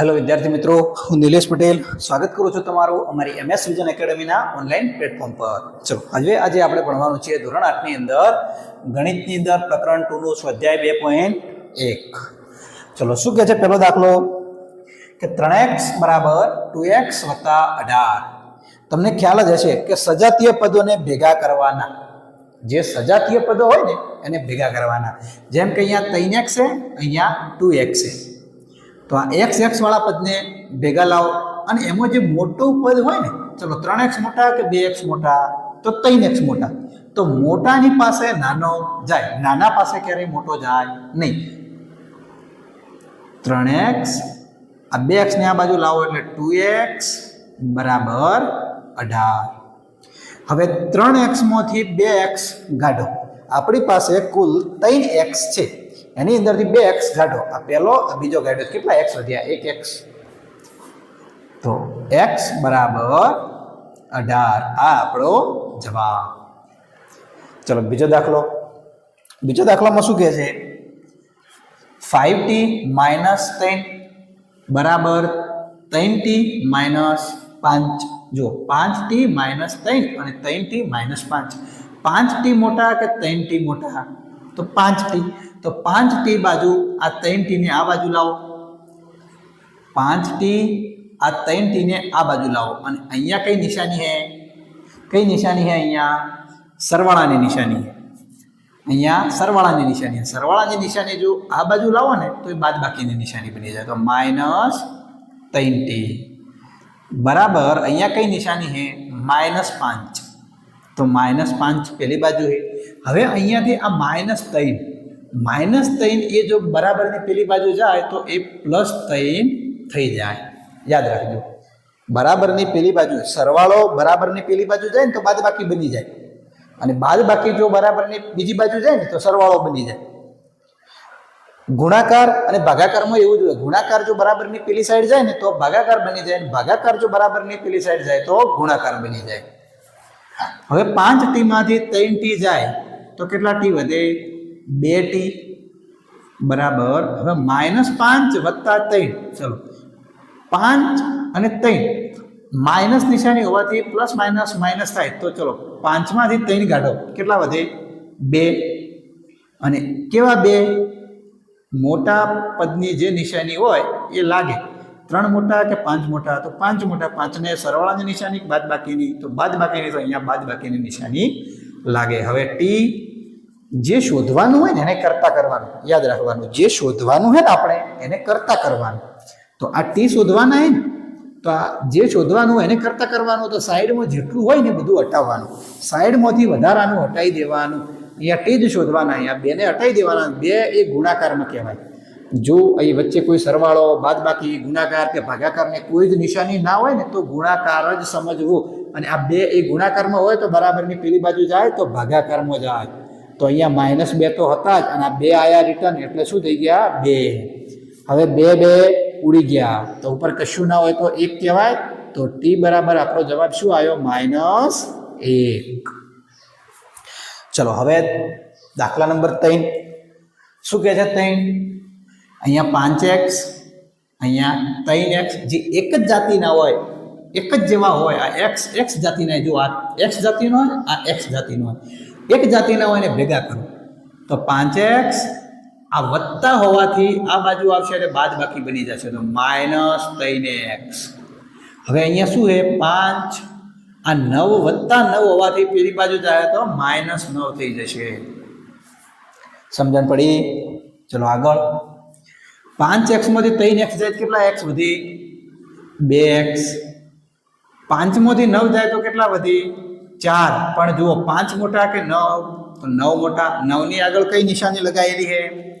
Hello વિદ્યાર્થી મિત્રો. હું નિલેશ પટેલ. સ્વાગત કરું છું તમારું અમારી એમએસ વિઝન એકેડમીના ઓનલાઈન પ્લેટફોર્મ પર. ચલો, આજે આજે આપણે ભણવાનું છે ધોરણ આઠની અંદર. ગણિતની અંદર પ્રકરણ ટુનું સ્વાધ્યાય બે પોઈન્ટ એક. ચલો, શું કહે છે પહેલો દાખલો? કે ત્રણ એક્સ બરાબર ટુ એક્સ વત્તા અઢાર. તમને ખ્યાલ જ હશે કે સજાતીય પદોને ભેગા કરવાના. જે સજાતીય પદો હોય ને, એને ભેગા કરવાના. જેમ કે અહીંયા ત્રણ એક્સ છે, અહીંયા ટુ એક્સ છે. તો આ એક્સ એક્સ વાળા પદને ભેગા લાવો. અને એમાં જે મોટું પદ હોય ને, ચલો ત્રણ એક્સ મોટા કે બે એક્સ મોટા, તો ત્રણ એક્સ મોટા. તો મોટાની પાસે નાનો જાય. નાના પાસે ક્યારેય મોટો જાય નહીં. ત્રણ એક્સ આ બે એક્સને આ બાજુ લાવો એટલે ટુ એક્સ બરાબર અઢાર. હવે ત્રણ એક્સમાંથી બે એક્સ કાઢો. આપણી પાસે કુલ ત્રણ એક્સ છે. એની અંદરથી બે એક્સ કાઢો. આ પહેલો, આ બીજો કાઢ્યો. કેટલા એક્સ વધ્યા? એક એક્સ તો એક્સ બરાબર અઢાર. આ આપણો જવાબ. ચલો, બીજો દાખલો. બીજો દાખલામાં શું કહે છે? ફાઈવ ટી માઇનસ ત્રણ બરાબર ત્રણ ટી માઇનસ પાંચ. જો પાંચ ટી માઇનસ ત્રણ અને ત્રણ ટી માઇનસ પાંચ. પાંચ ટી મોટા કે ત્રણ ટી મોટા? તો પાંચ ટી તો પાંચ ટી બાજુ, આ ત્રણ ટીને આ બાજુ લાવો. પાંચ ટી, આ ત્રણ ટીને આ બાજુ લાવો. અને અહીંયા કઈ નિશાની હે કઈ નિશાની હે અહીંયા? સરવાળાની નિશાની હે અહીંયા સરવાળાની નિશાની છે. સરવાળાની નિશાની જો આ બાજુ લાવો ને, તો એ બાદ બાકીની નિશાની બની જાય. તો માઇનસ ત્રણ ટી. બરાબર, અહીંયા કઈ નિશાની છે? માઇનસ પાંચ. તો માઇનસ પાંચ પેલી બાજુ છે. હવે અહીંયાથી આ માઇનસ ત્રણ માઇનસ ત્રણ એ જો બરાબરની પેલી બાજુ જાય તો એ પ્લસ થઈને થઈ જાય. યાદ રાખજો. બરાબરની પેલી બાજુ સરવાળો બરાબરની પેલી બાજુ જાય ને તો બાદ બાકી બની જાય. અને બાદ બાકી જો બરાબરની બીજી બાજુ જાય ને તો સરવાળો બની જાય. ગુણાકાર અને ભાગાકારમાં એવું જ હોય. ગુણાકાર જો બરાબરની પેલી સાઈડ જાય ને તો ભાગાકાર બની જાય ભાગાકાર જો બરાબરની પેલી સાઈડ જાય તો ગુણાકાર બની જાય. હવે પાંચ ટીમાંથી ત્રણ ટી જાય તો કેટલા ટી વધે? બે ટી બરાબર. હવે માઇનસ પાંચ વત્તા ત્રણ. ચલો. પાંચ અને ત્રણ. માઇનસ નિશાની હોવાથી પ્લસ માઇનસ માઇનસ થાય. તો ચલો, પાંચમાંથી ત્રણ કાઢો. કેટલા વધે? બે. અને કેવા બે? મોટા પદની જે નિશાની હોય, એ લાગે. ત્રણ મોટા કે પાંચ મોટા? તો પાંચ મોટા પાંચને સરવાળાની નિશાની બાદ બાકીની તો બાદ બાકીની તો અહીંયા બાદ બાકીની નિશાની લાગે. હવે ટી જે શોધવાનું હોય ને એને કરતા કરવાનું. યાદ રાખવાનું. જે શોધવાનું હોય ને આપણે, એને કરતા કરવાનું. તો આ ટી શોધવાના હે ને, તો આ જે શોધવાનું હોય એને કરતા કરવાનું. તો સાઈડમાં જેટલું હોય ને બધું હટાવવાનું. સાઈડમાંથી વધારાનું હટાવી દેવાનું. અહીંયા ટી જ શોધવાના, અહીંયા બેને હટાવી દેવાના. બે એ ગુણાકારમાં કહેવાય. જો અહીં વચ્ચે કોઈ સરવાળો, બાદબાકી, ગુણાકાર કે ભાગાકારને કોઈ જ નિશાની ના હોય ને તો ગુણાકાર જ સમજવું. અને આ બે એ ગુણાકારમાં હોય તો બરાબરની પેલી બાજુ જાય તો ભાગાકારમાં જાય. તો અહીંયા માઇનસ બે તો હતા જ અને આ બે આયા રિટર્ન એટલે શું થઈ ગયા? બે. હવે બે બે ઉડી ગયા. તો ઉપર કશું ના હોય તો એક કહેવાય. તો ટી બરાબર આપણો જવાબ શું આવ્યો? માઇનસ એક. ચલો, હવે દાખલા નંબર ત્રણ. શું કહે છે ત્રણ? અહીંયા પાંચ એક્સ અહીંયા ત્રણ એક્સ જે એક જ જાતિના હોય, એક જ જેવા હોય, આ એક્સ એક્સ જાતિના જો આ એક્સ જાતિનો હોય, આ એક્સ જાતિનો હોય. એક જાતિના હોય એને ભેગા કરો. તો પાંચ એક્સ આ વત્તા હોવાથી આ બાજુ આવશે એટલે બાદ બાકી બની જશે. તો માઇનસ ત્રણ એક્સ. હવે અહીંયા શું છે? પાંચ. આ નવ વત્તા નવ હોવાથી પેલી બાજુ જાય તો માઇનસ નવ થઈ જશે. સમજણ પડી? ચલો આગળ. પાંચ એક્સમાંથી ત્રણ એક્સ જાય કેટલા એક્સ વધી? બે એક્સ. પાંચમાંથી નવ જાય તો કેટલા વધી? ચાર પણ જુઓ, પાંચ મોટા કે નવ? તો નવ મોટા, નવની આગળ કઈ નિશાની લગાવેલી છે?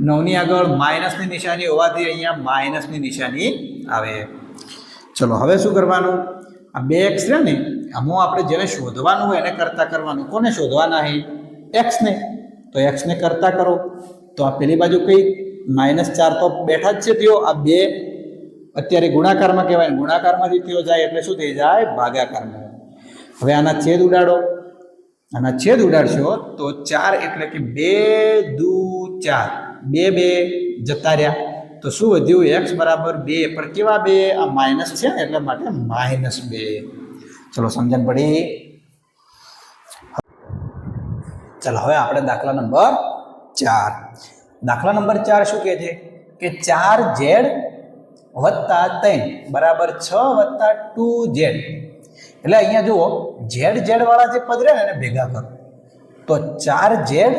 નવની આગળ માઇનસની નિશાની હોવાથી અહીંયા માઇનસની નિશાની આવે. ચલો, હવે શું કરવાનું? આ બે એક્સ છે ને, આમાં આપણે જેને શોધવાનું હોય એને કરતા કરવાનું. કોને શોધવાના છે? એક્સને. તો એક્સને કરતા કરો. તો આ પેલી બાજુ કઈ? માઇનસ ચાર તો બેઠા જ છે તેઓ. આ બે અત્યારે ગુણાકારમાં કહેવાય ગુણાકારમાંથી તેઓ જાય એટલે શું થઈ જાય? ભાગાકારમાં. હવે આના છેદ ઉડાડો. આના છેદ ઉડાડશો તો ચાર એટલે કે બે દુ ચાર. બે બે જતા રહ્યા. તો શું વધ્યું? એક્સ બરાબર બે. પણ કેવા બે? આ માઇનસ છે ને, એટલા માટે માઇનસ બે. ચલો સમજણ પડી. ચાલો, હવે આપણે દાખલા નંબર ચાર. દાખલા નંબર ચાર શું કહે છે? કે ચાર ઝેડ વત્તા ત્રણ. બરાબર છ વત્તા ટુ ઝેડ. એટલે અહીંયા જુઓ ઝેડ ઝેડ વાળા જે પદ રહે ને એને ભેગા કરો. તો ચાર ઝેડ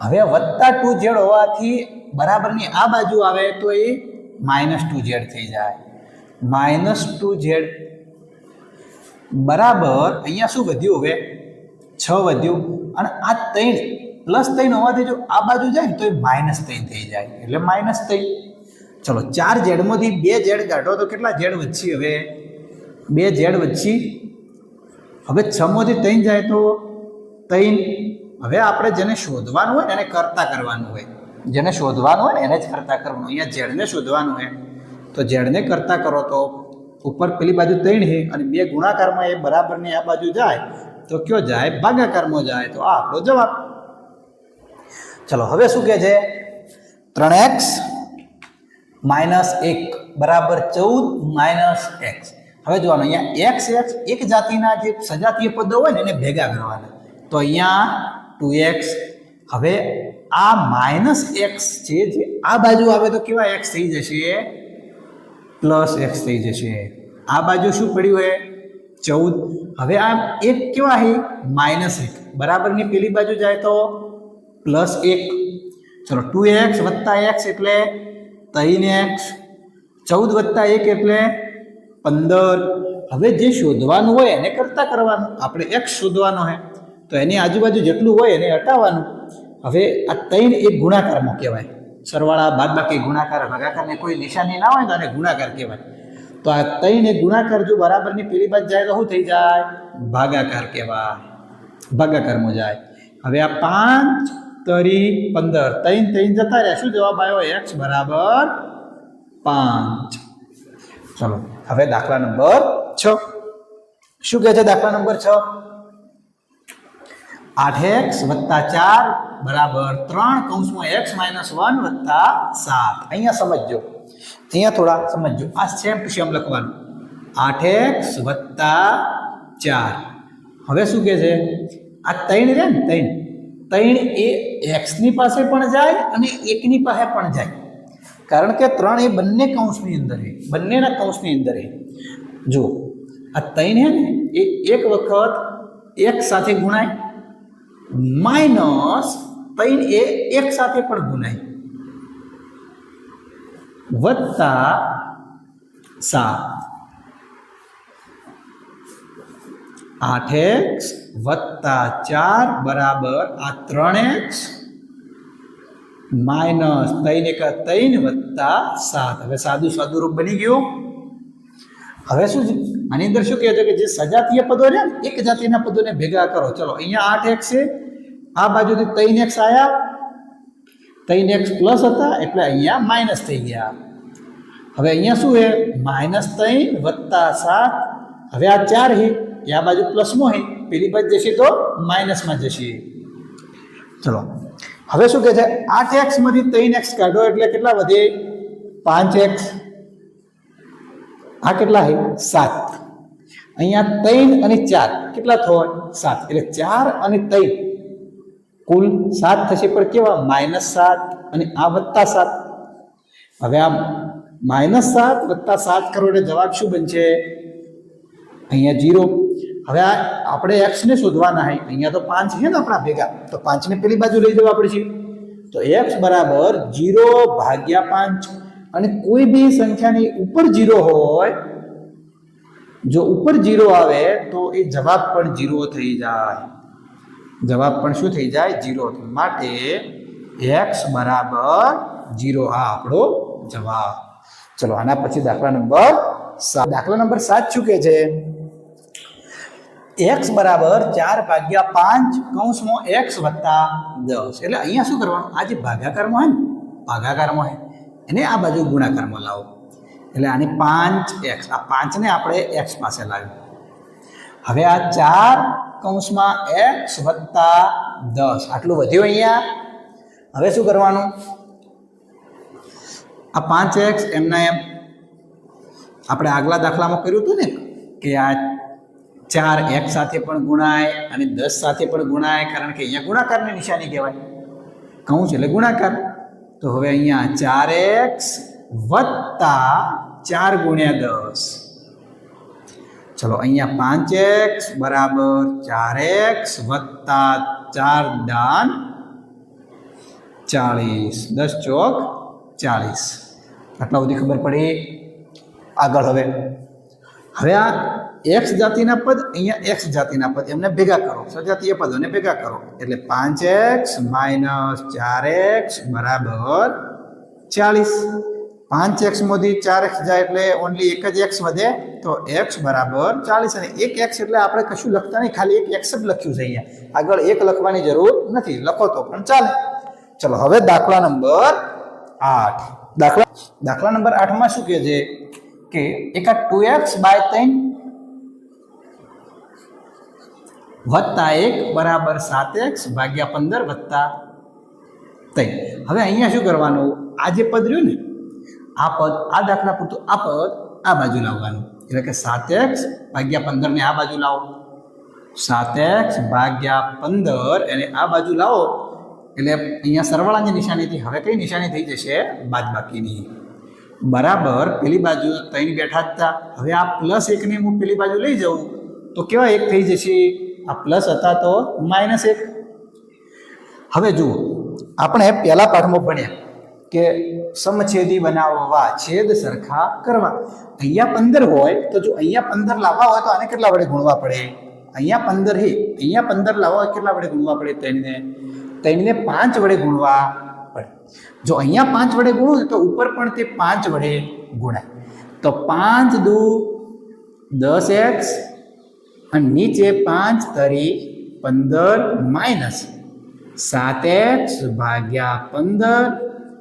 હવે વત્તા ટુ ઝેડ હોવાથી બરાબરની આ બાજુ આવે તો એ માઇનસ ટુ ઝેડ થઈ જાય. માઇનસ ટુ ઝેડ બરાબર અહીંયા શું વધ્યું હવે? છ વધ્યું. અને આ ત્રણ, પ્લસ ત્રણ હોવાથી જો આ બાજુ જાય ને તો એ માઇનસ ત્રણ થઈ જાય. એટલે માઇનસ ત્રણ. ચલો, ચાર ઝેડમાંથી બે ઝેડ કાઢો તો કેટલા ઝેડ વચ્ચી હવે? બે ઝેડ વચ્ચી. હવે છમાંથી ત્રણ જાય તો ત્રણ હવે આપણે જેને શોધવાનું હોય ને એને કરતા કરવાનું હોય. જેને શોધવાનું હોય ને એને જ કરતા કરવાનું. અહીંયા ઝેડને શોધવાનું હોય. તો ઝેડને કરતા કરો તો ઉપર પેલી બાજુ ત્રણ છે અને બે ગુણાકારમાં એ બરાબરની આ બાજુ જાય. તો કયો જાય? ભાગાકારમાં જાય. તો આ આપણો જવાબ. ચલો, હવે શું કહે છે? ત્રણ એક્સ માઇનસ એક બરાબર ચૌદ માઇનસ એક્સ. હવે જોવાનું, અહીંયા એક્સ એક્સ એક જાતિના જે સજાતીય પદો હોય ને એને ભેગા કરવાના. તો અહીંયા ટુ એક્સ હવે આ માઇનસ એક્સ છે જે આ બાજુ આવે તો કેવા એક્સ થઈ જશે? પ્લસ એક્સ થઈ જશે. આ બાજુ શું પડ્યું હોય? ચૌદ. હવે આ એક કેવા છે? માઇનસ એક. બરાબરની પેલી બાજુ જાય તો પ્લસ એક. ચલો ટુ એક્સ વત્તા એક્સ એટલે ત્રણ એક્સ ચૌદ વત્તા એક એટલે પંદર. હવે જે શોધવાનું હોય એને કરતા કરવાનું. આપણે એક્સ શોધવાનો હે તો એની આજુબાજુ જેટલું હોય એને હટાવવાનું. હવે આ ત્રણ એક ગુણાકારમાં કહેવાય. સરવાળા બાદબાકી ગુણાકાર ભાગાકારને કોઈ નિશાની ના હોય તો આને ગુણાકાર કહેવાય. તો આ ત્રણ એક ગુણાકાર જો બરાબરની પેલી બાજુ જાય તો શું થઈ જાય? ભાગાકાર કહેવાય. ભાગાકારમાં જાય. હવે આ પાંચ તરી પંદર. ત્રણ ત્રણ જતા રહ્યા. શું જવાબ આવ્યો? એક્સ બરાબર પાંચ. ચલો. હવે દાખલા નંબર છ. શું કહે છે દાખલા નંબર છ? આઠ એક્સ વત્તા ચાર બરાબર ત્રણ કૌંસમાં એક્સ માઇનસ વન વત્તા સાત. અહીંયા સમજજો. અહીંયા થોડા સમજજો. આ સેમ ટુ સેમ લખવાનું. આઠ એક્સ વત્તા ચાર. હવે શું કહે છે? આ ત્રણ રહે ને ત્રણ. ત્રણ એ એક્સની પાસે પણ જાય અને એકની પાસે પણ જાય. કારણ કે ત્રણ એ બંને કૌંસની અંદર છે. બંનેના કૌંસની અંદર છે. જો આ ત્રણ છે ને, એ એક વખત એક સાથે ગુણાય, માઇનસ ત્રણ એ એક સાથે પણ ગુણાય. વત્તા સાત. આઠ એક્સ વત્તા ચાર બરાબર આ ત્રણ એક્સ માઇનસ તૈન એક તૈન વત્તા સાત. હવે સાદું સાદું રૂપ બની ગયું. હવે શું છે? આની અંદર શું કહે છે કે જે સજાતીય પદો ને, એક જાતિના પદોને ભેગા કરો. ચલો, અહીંયા આઠ એક્સ છે. આ બાજુથી તૈન એક્સ આવ્યા તૈન એક્સ પ્લસ હતા, એટલે અહીંયા માઇનસ થઈ ગયા. હવે અહીંયા શું છે? માઇનસ ત્રણ વત્તા સાત. હવે આ ચાર હે એ આ બાજુ પ્લસમાં હે પેલી બાજુ જશે તો માઇનસમાં જશે. ચલો હવે શું કહે છે? આઠ એક્સમાંથી ત્રણ એક્સ કાઢો એટલે કેટલા વધે? પાંચ એક્સ આ કેટલા છે? સાત. અહીંયા ત્રણ અને ચાર કેટલા થાય સાત. એટલે ચાર અને ત્રણ. કુલ સાત થશે, પણ કેવા? માઇનસ સાત અને આ વત્તા સાત. હવે આ માઇનસ સાત વત્તા સાત કરો જવાબ શું બનશે? અહીંયા જીરો. હવે આ આપણે એક્સને શોધવાના છે. અહીંયા તો પાંચ છે ને આપણા ભેગા. તો પાંચને પેલી બાજુ લઈ જવા પડશે. તો એક્સ બરાબર જીરો ભાગ્યા પાંચ. અને કોઈ બી સંખ્યાની ઉપર જીરો હોય, જો ઉપર જીરો આવે તો એ જવાબ પણ જીરો થઈ જાય. જવાબ પણ શું થઈ જાય? જીરો માટે એક્સ બરાબર જીરો આ આપણો જવાબ. ચલો, આના પછી દાખલા નંબર દાખલા નંબર સાત શું કહે છે? એક્સ બરાબર ચાર ભાગ્યા પાંચ કૌંસમાં એક્સ વત્તા દસ. એટલે અહીંયા શું કરવાનું? આ જે ભાગાકારમાં હોય ને, ભાગાકારમાં હોય, એને આ બાજુ ગુણાકારમાં લાવો. એટલે આની પાંચ એક્સ આ પાંચને આપણે એક્સ પાસે લાવ્યું. હવે આ ચાર કૌંસમાં એક્સ વત્તા દસ. આટલું વધ્યું અહીંયા. હવે શું કરવાનું? આ પાંચ એક્સ એમના એમ આપણે આગલા દાખલામાં કર્યું હતું ને, કે આ ચાર એક સાથે પણ ગુણાય અને દસ સાથે પણ ગુણાય, કારણ કે અહીંયા ગુણાકારની નિશાની કહેવાય. કહું છે, એટલે ગુણાકાર. તો હવે અહીંયા ચાર એક્સ વત્તા ચાર ગુણ્યા દસ. ચલો, અહીંયા પાંચ એક્સ બરાબર ચાર એક્સ વત્તા ચાર દાન ચાળીસ. દસ ચોક ચાળીસ. આટલા સુધી ખબર પડી? આગળ હવે. હવે આ એક્સ જાતિના પદ અહીંયા એક્સ જાતિના પદ. એમને ભેગા કરો. સજાતીય પદોને ભેગા કરો. એટલે પાંચ એક્સ માઇનસ ચાર એક્સ બરાબર ચાલીસ. પાંચ એક્સમાંથી ચાર એક્સ જાય એટલે ઓનલી એક જ એક્સ વધે તો એક્સ બરાબર ચાલીસ. અને એક એક્સ એટલે આપણે કશું લખતા નહીં. ખાલી એક એક્સ જ લખ્યું છે અહીંયા. આગળ એક લખવાની જરૂર નથી. લખો તો પણ ચાલે. ચલો, હવે દાખલા નંબર આઠ. દાખલા દાખલા નંબર આઠમાં શું કહે છે? કે એકા ટુ એક્સ બાય ત્રણ વત્તા એક બરાબર સાત એક્સ ભાગ્યા પંદર વત્તા ત્રણ. હવે અહીંયા શું કરવાનું? આ જે પદ રહ્યું ને, આ પદ, આ દાખલા પૂરતું, આ પદ આ બાજુ લાવવાનું. એટલે કે સાત એક્સ ભાગ્યા પંદરને આ બાજુ લાવો. સાત એક્સ ભાગ્યા પંદર એને આ બાજુ લાવો. એટલે અહીંયા સરવાળાની નિશાનીથી હવે કઈ નિશાની થઈ જશે? બાદબાકીની. બરાબર, પેલી બાજુ ત્રણ બેઠા હતા. હવે આ પ્લસ એકને હું પેલી બાજુ લઈ જાઉં. તો કેવા એક થઈ જશે? આ પ્લસ હતા તો માઇનસ એક. હવે જુઓ, આપણે પહેલા પાઠમાં ભણ્યા કે સમછેદી બનાવવા છેદ સરખા કરવા. અહીંયા પંદર હોય તો જો અહીંયા પંદર લાવવા હોય તો આને કેટલા વડે ગુણવા પડે? અહીંયા પંદર હે, અહીંયા પંદર લાવવા હોય કેટલા વડે ગુણવા પડે? ત્રણને. તેણીને પાંચ વડે ગુણવા પડે. જો અહીંયા પાંચ વડે ગુણો તો ઉપર પણ તે પાંચ વડે ગુણાય. તો પાંચ દુ દસ એક્સ અને નીચે પાંચ તરી પંદર માઇનસ. સાત એક્સ ભાગ્યા પંદર.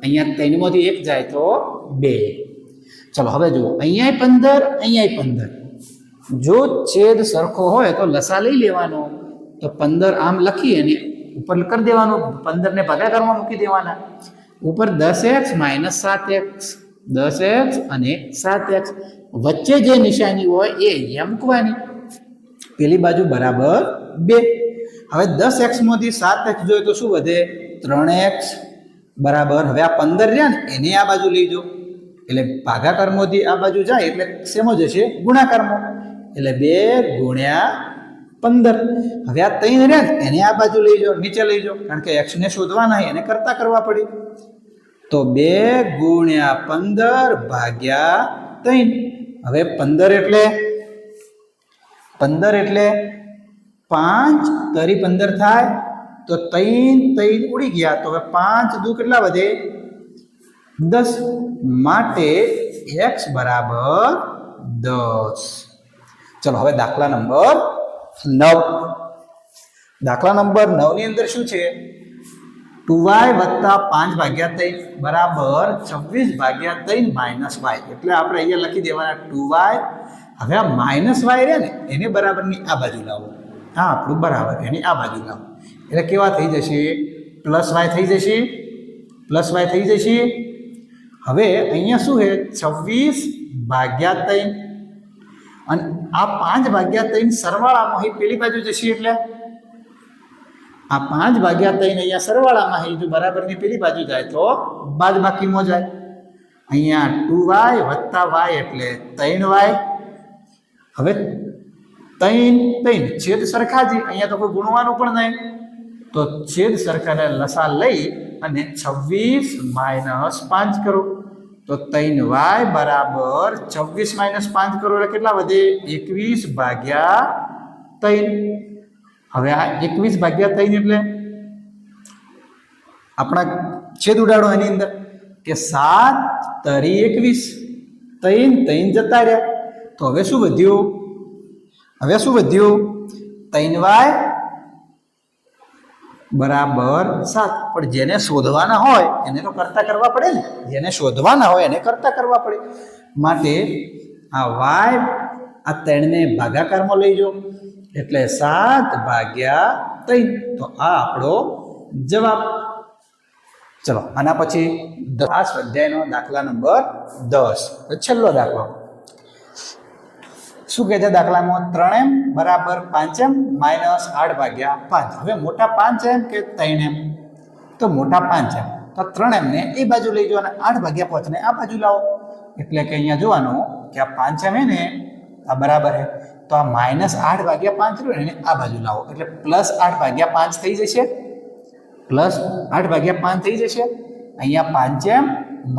અહીંયા ત્રણમાંથી એક જાય તો બે. ચલો હવે જુઓ. અહીંયા પંદર અહીંયા પંદર. જો છેદ સરખો હોય તો લસા લઈ લેવાનો. તો પંદર આમ લખી અને ઉપર કરી દેવાનો. પંદરને ભાગાકારમાં મૂકી દેવાના. ઉપર દસ એક્સ માઇનસ સાત એક્સ. દસ એક્સ અને સાત એક્સ. વચ્ચે જે નિશાની હોય એ અહીંયા મૂકવાની પેલી બાજુ બરાબર બે. હવે દસ એક્સમાંથી સાત એક્સ જોઈએ તો શું વધે? ત્રણ એક્સ બરાબર. હવે આ પંદર રહ્યા ને, એને આ બાજુ લઈ જાઓ. એટલે ભાગાકારમાંથી આ બાજુ જાય એટલે શેમો જશે? ગુણાકારમાં. એટલે બે ગુણ્યા પંદર. હવે આ ત્રણ રહ્યા ને, એને આ બાજુ લઈ જાઓ, નીચે લઈ જાઓ. કારણ કે એક્સને શોધવાના એને કરતા કરવા પડી. તો બે ગુણ્યા પંદર ભાગ્યા ત્રણ. હવે પંદર એટલે પંદર એટલે પાંચ, તરી પંદર થાય, તો ત્રણ ત્રણ ઉડી ગયા. તો હવે પાંચ દુ કેટલા વધે? દસ. માટે એક્સ બરાબર દસ. ચલો, હવે દાખલા નંબર નવ. દાખલા નંબર નવની અંદર શું છે? ટુ વાય વત્તા પાંચ ભાગ્યા ત્રણ બરાબર છવ્વીસ ભાગ્યા ત્રણ માઇનસ વાય. એટલે આપણે અહીંયા લખી દેવાના ટુ વાય હવે આ માઇનસ વાય રહે ને, એને બરાબરની આ બાજુ લાવો. હા, આપણું બરાબર, એની આ બાજુ લાવો. એટલે કેવા થઈ જશે? પ્લસ વાય થઈ જશે, પ્લસ વાય થઈ જશે. હવે અહીંયા શું છે? છવ્વીસ ભાગ્યા ત્રણ. અને આ પાંચ ભાગ્યા ત્રણ સરવાળામાં અહીં પેલી બાજુ જશે એટલે? આ પાંચ ભાગ્યા ત્રણ અહીંયા સરવાળામાં અહીં જો બરાબરની પેલી બાજુ જાય તો બાદ બાકીમાં જાય. અહીંયા ટુ વાય વત્તા વાય એટલે ત્રણ વાય હવે ત્રણ ત્રણ છેદ સરખા જ અહીંયા તો કોઈ ગુણવાનું પણ નહીં. તો છેદ સરખાને લસા લઈ અને છવ્વીસ માઇનસ પાંચ કરો. તો ત્રણ વાય બરાબર છવ્વીસ માઇનસ પાંચ કરો એટલે કેટલા વધે? એકવીસ ભાગ્યા ત્રણ હવે આ એકવીસ ભાગ્યા ત્રણ એટલે આપણા છેદ ઉડાડો એની અંદર કે સાત તરી એકવીસ. ત્રણ ત્રણ જતા રહ્યા. તો હવે શું વધ્યું? હવે શું વધ્યું? ત્રણ વાય બરાબર સાત. પણ જેને શોધવાના હોય, એને તો કરતા કરવા પડે ને. જેને શોધવાના હોય, એને કરતા કરવા પડે. માટે આ વાય આ ત્રણને ભાગાકારમાં લઈ જાઓ. એટલે સાત ભાગ્યા ત્રણ. તો આ આપણો જવાબ. ચલો, આના પછી આ સ્વાધ્યાયનો દાખલા નંબર દસ. છેલ્લો દાખલો. શું કહે છે દાખલામાં ત્રણ એમ બરાબર પાંચ એમ માઇનસ આઠ ભાગ્યા પાંચ. હવે મોટા પાંચ એમ કે ત્રણ એમ તો મોટા પાંચ એમ તો ત્રણ એમને એ બાજુ લઈ જવાના, આઠ ભાગ્યા પાંચને આ બાજુ લાવો. એટલે કે અહીંયા જોવાનું કે આ પાંચ એમ હે ને, આ બરાબર હે. તો આ માઇનસ આઠ ભાગ્યા પાંચ રહ્યું એને આ બાજુ લાવો. એટલે પ્લસ આઠ ભાગ્યા પાંચ થઈ જશે. પ્લસ આઠ ભાગ્યા પાંચ થઈ જશે. અહીંયા પાંચ એમ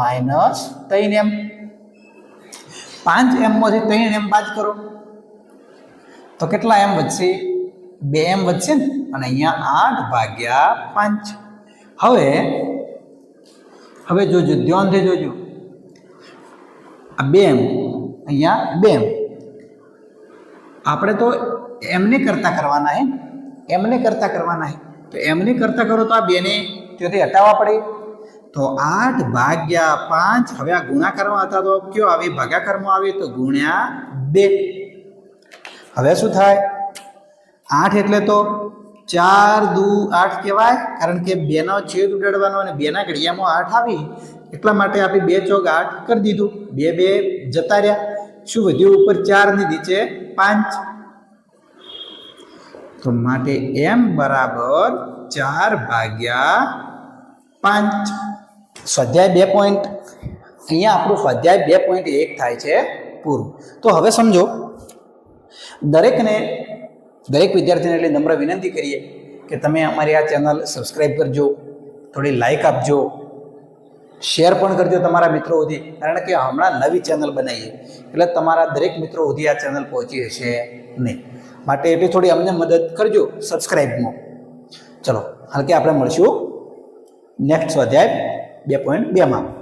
માઇનસ ત્રણ એમ પાંચ એમમાંથી ત્રણ એમ બાદ કરો. તો કેટલા એમ વધશે? બે એમ વધશે ને? અને અહીંયા આઠ ભાગ્યા પાંચ. હવે હવે જોજો, ધ્યાનથી જોજો. આ બે એમ અહીંયા બે એમ આપણે તો એમને કરતા કરવાના હે. એમને કરતા કરવાના હે. તો એમને કરતા કરો તો આ બેને ત્યાંથી હટાવવા પડે. તો આઠ ભાગ્યા પાંચ, હવે આ ગુણાકારમાં હતા તો કયો આવે? ભાગાકારમાં આવે તો ગુણ્યા બે. હવે શું થાય? આઠ એટલે તો ચાર દુ આઠ કહેવાય, કારણ કે બેનો છેદ ઉડાડવાનો અને બેના ઘડિયામાં આઠ આવી, એટલા માટે આપણે બે ચોક આઠ કરી દીધું. બે બે જતા રહ્યા. શું વધ્યું? ઉપર ચારની નીચે પાંચ. તો માટે એમ બરાબર ચાર ભાગ્યા પાંચ. સ્વાધ્યાય બે પોઈન્ટ અહીંયા આપણું સ્વાધ્યાય બે પોઈન્ટ એક થાય છે પૂરું. તો હવે સમજો, દરેકને, દરેક વિદ્યાર્થીને એટલે નમ્ર વિનંતી કરીએ કે તમે અમારી આ ચેનલ સબસ્ક્રાઈબ કરજો, થોડી લાઈક આપજો શેર પણ કરજો તમારા મિત્રો સુધી કારણ કે હમણાં નવી ચેનલ બનાવીએ, એટલે તમારા દરેક મિત્રો સુધી આ ચેનલ પહોંચી હશે નહીં. માટે એટલી થોડી અમને મદદ કરજો સબસ્ક્રાઈબમાં ચલો, હાલ કે આપણે મળશું નેક્સ્ટ સ્વાધ્યાય બે પોઈન્ટ બેમાં.